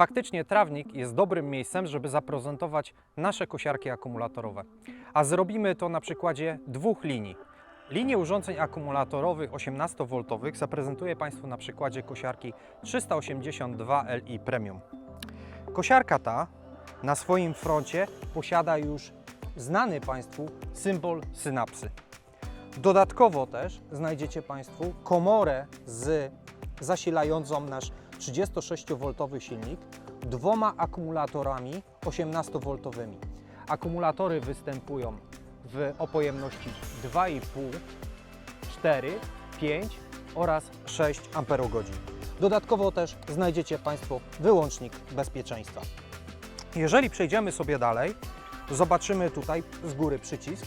Faktycznie trawnik jest dobrym miejscem, żeby zaprezentować nasze kosiarki akumulatorowe. A zrobimy to na przykładzie dwóch linii. Linię urządzeń akumulatorowych 18V zaprezentuję Państwu na przykładzie kosiarki 382 Li Premium. Kosiarka ta na swoim froncie posiada już znany Państwu symbol synapsy. Dodatkowo też znajdziecie Państwo komorę z zasilającą nasz 36V silnik dwoma akumulatorami 18V. Akumulatory występują w o pojemności 2,5, 4, 5 oraz 6 Ah. Dodatkowo też znajdziecie Państwo wyłącznik bezpieczeństwa. Jeżeli przejdziemy sobie dalej, zobaczymy tutaj z góry przycisk,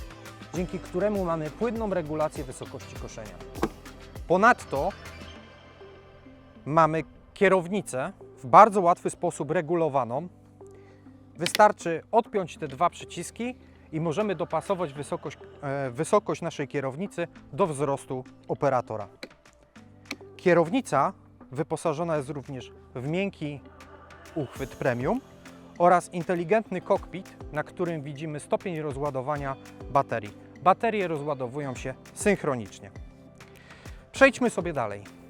dzięki któremu mamy płynną regulację wysokości koszenia. Ponadto mamy kierownicę w bardzo łatwy sposób regulowaną. Wystarczy odpiąć te dwa przyciski i możemy dopasować wysokość, e, wysokość naszej kierownicy do wzrostu operatora. Kierownica wyposażona jest również w miękki uchwyt premium oraz inteligentny kokpit, na którym widzimy stopień rozładowania baterii. Baterie rozładowują się synchronicznie. Przejdźmy sobie dalej.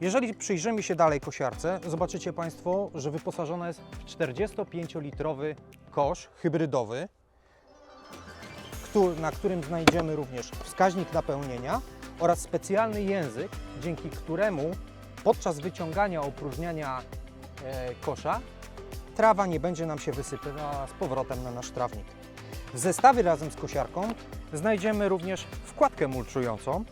Jeżeli przyjrzymy się dalej kosiarce, zobaczycie Państwo, że wyposażona jest w 45-litrowy kosz hybrydowy, na którym znajdziemy również wskaźnik napełnienia oraz specjalny język, dzięki któremu podczas wyciągania opróżniania e, kosza trawa nie będzie nam się wysypywała z powrotem na nasz trawnik. W zestawie razem z kosiarką znajdziemy również wkładkę mulczującą,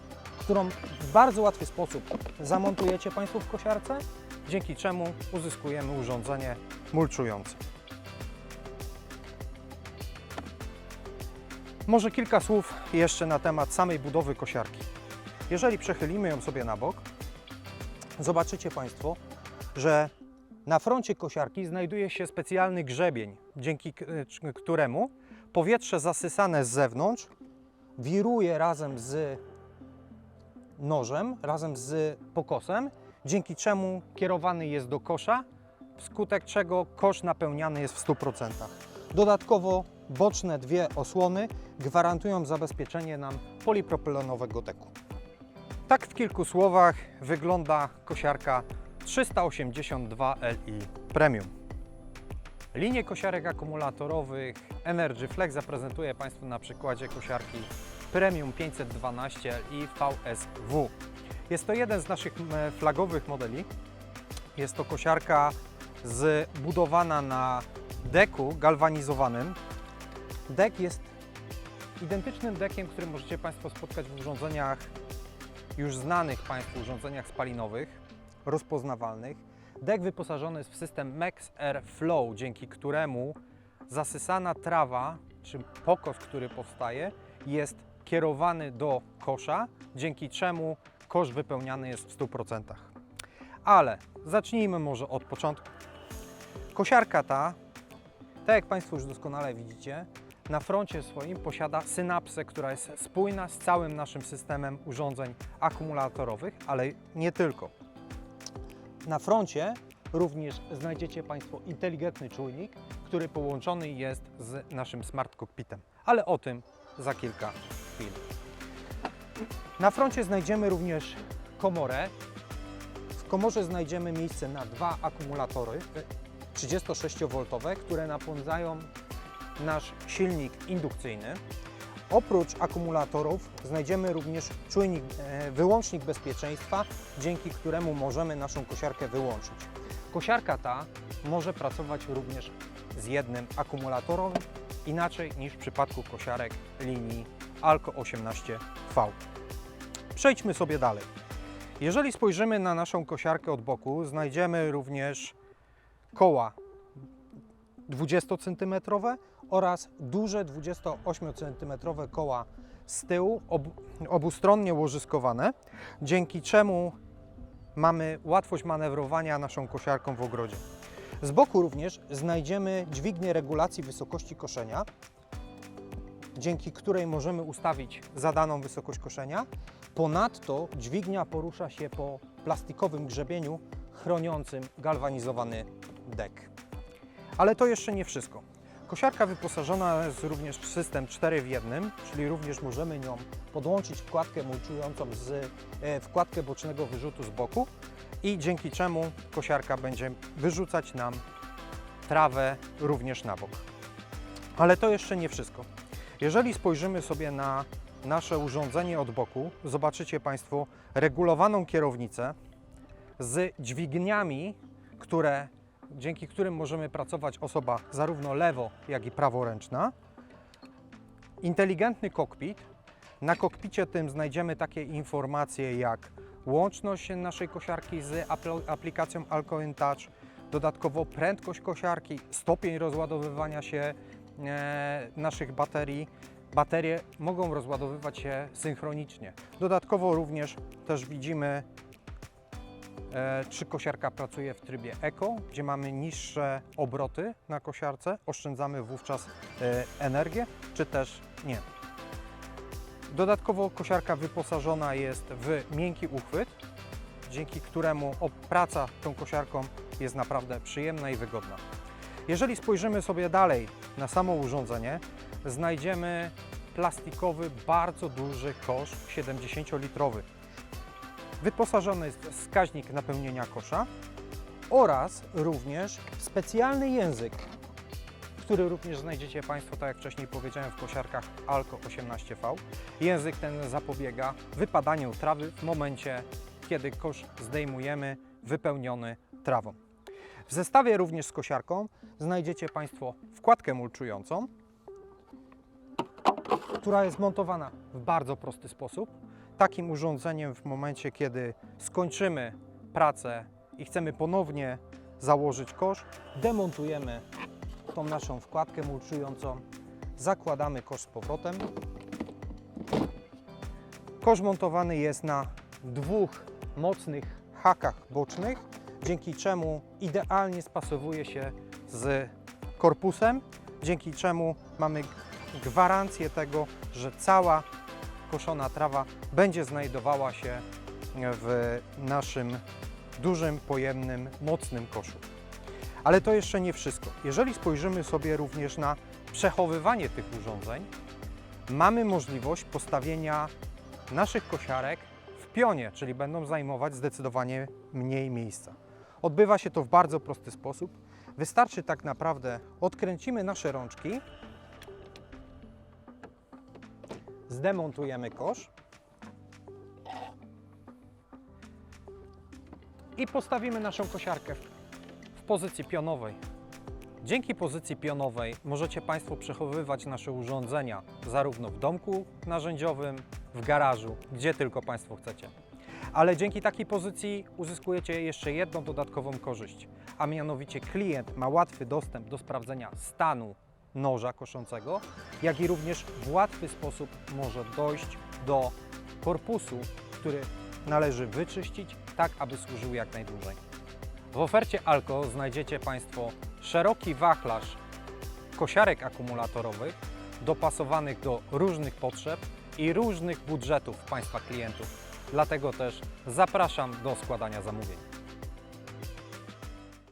którą w bardzo łatwy sposób zamontujecie Państwo w kosiarce, dzięki czemu uzyskujemy urządzenie mulczujące. Może kilka słów jeszcze na temat samej budowy kosiarki. Jeżeli przechylimy ją sobie na bok, zobaczycie Państwo, że na froncie kosiarki znajduje się specjalny grzebień, dzięki c- któremu powietrze zasysane z zewnątrz wiruje razem z nożem, razem z pokosem, dzięki czemu kierowany jest do kosza, wskutek czego kosz napełniany jest w 100%. Dodatkowo boczne dwie osłony gwarantują zabezpieczenie nam polipropylenowego deku. Tak w kilku słowach wygląda kosiarka 382 Li Premium. Linię kosiarek akumulatorowych Energy Flex zaprezentuję Państwu na przykładzie kosiarki Premium 512 Li VSW. Jest to jeden z naszych flagowych modeli. Jest to kosiarka zbudowana na deku galwanizowanym. Dek jest identycznym dekiem, który możecie Państwo spotkać w urządzeniach już znanych Państwu urządzeniach spalinowych, rozpoznawalnych. Dek wyposażony jest w system Max Air Flow, dzięki któremu zasysana trawa, czy pokos, który powstaje, jest kierowany do kosza, dzięki czemu kosz wypełniany jest w 100%. Ale zacznijmy może od początku. Kosiarka ta, tak jak Państwo już doskonale widzicie, na froncie swoim posiada synapsę, która jest spójna z całym naszym systemem urządzeń akumulatorowych, ale nie tylko. Na froncie również znajdziecie Państwo inteligentny czujnik, który połączony jest z naszym smart cockpitem, ale o tym za kilka chwil. Na froncie znajdziemy również komorę. W komorze znajdziemy miejsce na dwa akumulatory 36V, które napędzają nasz silnik indukcyjny. Oprócz akumulatorów znajdziemy również czujnik, e, wyłącznik bezpieczeństwa, dzięki któremu możemy naszą kosiarkę wyłączyć. Kosiarka ta może pracować również z jednym akumulatorem, inaczej niż w przypadku kosiarek linii Alco 18V. Przejdźmy sobie dalej. Jeżeli spojrzymy na naszą kosiarkę od boku, znajdziemy również koła 20 cm oraz duże 28 cm koła z tyłu, ob, obustronnie łożyskowane, dzięki czemu mamy łatwość manewrowania naszą kosiarką w ogrodzie. Z boku również znajdziemy dźwignię regulacji wysokości koszenia, dzięki której możemy ustawić zadaną wysokość koszenia. Ponadto dźwignia porusza się po plastikowym grzebieniu chroniącym galwanizowany dek. Ale to jeszcze nie wszystko. Kosiarka wyposażona jest również w system 4 w 1, czyli również możemy nią podłączyć wkładkę mulczującą z e, wkładkę bocznego wyrzutu z boku i dzięki czemu kosiarka będzie wyrzucać nam trawę również na bok. Ale to jeszcze nie wszystko. Jeżeli spojrzymy sobie na nasze urządzenie od boku, zobaczycie Państwo regulowaną kierownicę z dźwigniami, które, dzięki którym możemy pracować osoba zarówno lewo, jak i praworęczna. Inteligentny kokpit. Na kokpicie tym znajdziemy takie informacje jak łączność naszej kosiarki z apl- aplikacją Alco Touch, dodatkowo prędkość kosiarki, stopień rozładowywania się e, naszych baterii. Baterie mogą rozładowywać się synchronicznie. Dodatkowo również też widzimy, czy kosiarka pracuje w trybie Eco, gdzie mamy niższe obroty na kosiarce, oszczędzamy wówczas e, energię, czy też nie. Dodatkowo kosiarka wyposażona jest w miękki uchwyt, dzięki któremu praca tą kosiarką jest naprawdę przyjemna i wygodna. Jeżeli spojrzymy sobie dalej na samo urządzenie, znajdziemy plastikowy, bardzo duży kosz 70-litrowy. Wyposażony jest w wskaźnik napełnienia kosza oraz również specjalny język, który również znajdziecie Państwo, tak jak wcześniej powiedziałem, w kosiarkach Alco 18V. Język ten zapobiega wypadaniu trawy w momencie, kiedy kosz zdejmujemy wypełniony trawą. W zestawie również z kosiarką znajdziecie Państwo wkładkę mulczującą, która jest montowana w bardzo prosty sposób. Takim urządzeniem w momencie, kiedy skończymy pracę i chcemy ponownie założyć kosz, demontujemy tą naszą wkładkę mulczującą, zakładamy kosz z powrotem. Kosz montowany jest na dwóch mocnych hakach bocznych, dzięki czemu idealnie spasowuje się z korpusem, dzięki czemu mamy gwarancję tego, że cała koszona trawa będzie znajdowała się w naszym dużym, pojemnym, mocnym koszu. Ale to jeszcze nie wszystko. Jeżeli spojrzymy sobie również na przechowywanie tych urządzeń, mamy możliwość postawienia naszych kosiarek w pionie, czyli będą zajmować zdecydowanie mniej miejsca. Odbywa się to w bardzo prosty sposób. Wystarczy tak naprawdę odkręcimy nasze rączki, zdemontujemy kosz i postawimy naszą kosiarkę w, pozycji pionowej. Dzięki pozycji pionowej możecie Państwo przechowywać nasze urządzenia zarówno w domku narzędziowym, w garażu, gdzie tylko Państwo chcecie. Ale dzięki takiej pozycji uzyskujecie jeszcze jedną dodatkową korzyść, a mianowicie klient ma łatwy dostęp do sprawdzenia stanu noża koszącego, jak i również w łatwy sposób może dojść do korpusu, który należy wyczyścić, tak aby służył jak najdłużej. W ofercie Alco znajdziecie Państwo szeroki wachlarz kosiarek akumulatorowych dopasowanych do różnych potrzeb i różnych budżetów Państwa klientów. Dlatego też zapraszam do składania zamówień.